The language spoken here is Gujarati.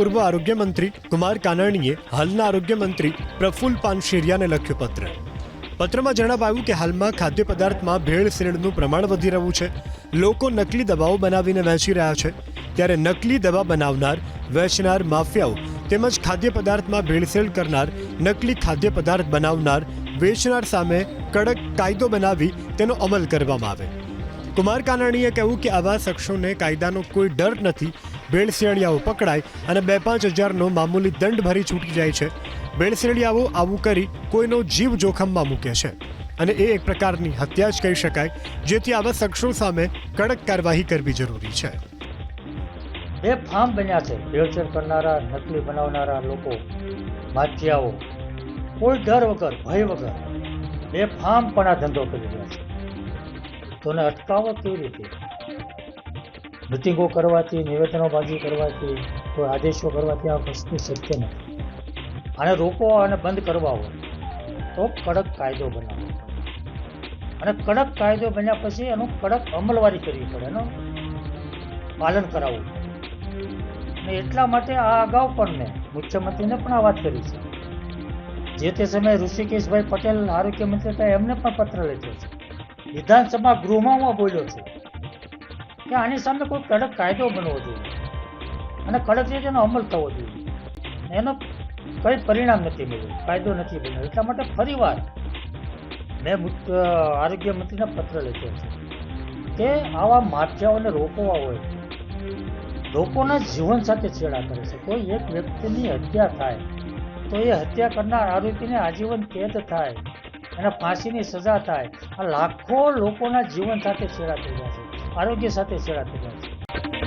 પૂર્વ આરોગ્ય મંત્રી કુમાર કાનાણીએ હાલના આરોગ્ય મંત્રી પ્રફુલ પાનશેરિયાને લખ્યો પત્ર. પત્રમાં જણાવાયું કે હાલમાં ખાદ્ય પદાર્થમાં ભેળસેળનું પ્રમાણ વધી રહ્યું છે. લોકો નકલી દવાઓ બનાવીને વહેંચી રહ્યા છે. ત્યારે નકલી દવા બનાવનાર, વેચનાર માફિયાઓ તેમજ ખાદ્ય પદાર્થમાં ભેળસેળ કરનાર, નકલી ખાદ્ય પદાર્થ બનાવનાર, વેચનાર સામે કડક કાયદો બનાવી તેનો અમલ કરવામાં આવે. કુમાર કાનાણીએ કહ્યું કે આવા શખ્સોને કાયદાનો કોઈ ડર નથી ભેળસેળિયાઓ પકડાય અને બે પાંચ હજારનો મામૂલી દંડ ભરી છૂટી જાય છે. ભેળસેળિયાઓ આવું કરી કોઈનો જીવ જોખમમાં મૂકે છે અને એ એક પ્રકારની હત્યા જ કહી શકાય, જેથી આવા શખ્સો સામે કડક કાર્યવાહી કરવી જરૂરી છે. બે ફાર્મ બન્યા છે. ભેળસેળ કરનારા, નકલી બનાવનારા લોકો માથિયાઓ કોઈ ડર વગર, ભય વગર બે ફાર્મ પણ આ ધંધો કરી રહ્યા છે. તો અટકાવો કેવી રીતે? મિટિંગો કરવાથી નિવેદનોબાજી કરવાથી, કોઈ આદેશો કરવાથી આ વસ્તુ શક્ય નથી. આને રોકો અને બંધ કરવા હોય તો કડક કાયદો બનાવો અને કડક કાયદો બન્યા પછી એનું કડક અમલવારી કરવી પડે, એનું પાલન કરાવવું અને એટલા માટે આ અગાઉ પણ મેં મુખ્યમંત્રીને પણ આ વાત કરી છે. જે તે સમયે ઋષિકેશભાઈ પટેલ આરોગ્ય મંત્રી હતા, એમને પણ પત્ર લખ્યો છે. વિધાનસભા ગૃહમાં હું બોલ્યો છું. કે આની સામે કોઈ કડક કાયદો બનવો જોઈએ. અને કડક રીતે અમલ થવો જોઈએ. એનો કંઈ પરિણામ નથી મળ્યું, કાયદો નથી બન્યો. એટલા માટે ફરીવાર મેં આરોગ્ય મંત્રીને પત્ર લખ્યો છે કે આવા માફિયાઓને રોકવા હોય, લોકોના જીવન સાથે છેડા કરે છે. કોઈ એક વ્યક્તિની હત્યા થાય, તો એ હત્યા કરનાર આરોપીને આજીવન કેદ થાય અને ફાંસીની સજા થાય. આ લાખો લોકોના જીવન સાથે છેડા થઈ છે. આરોગ્ય સાથે છેડા થયેલા છે.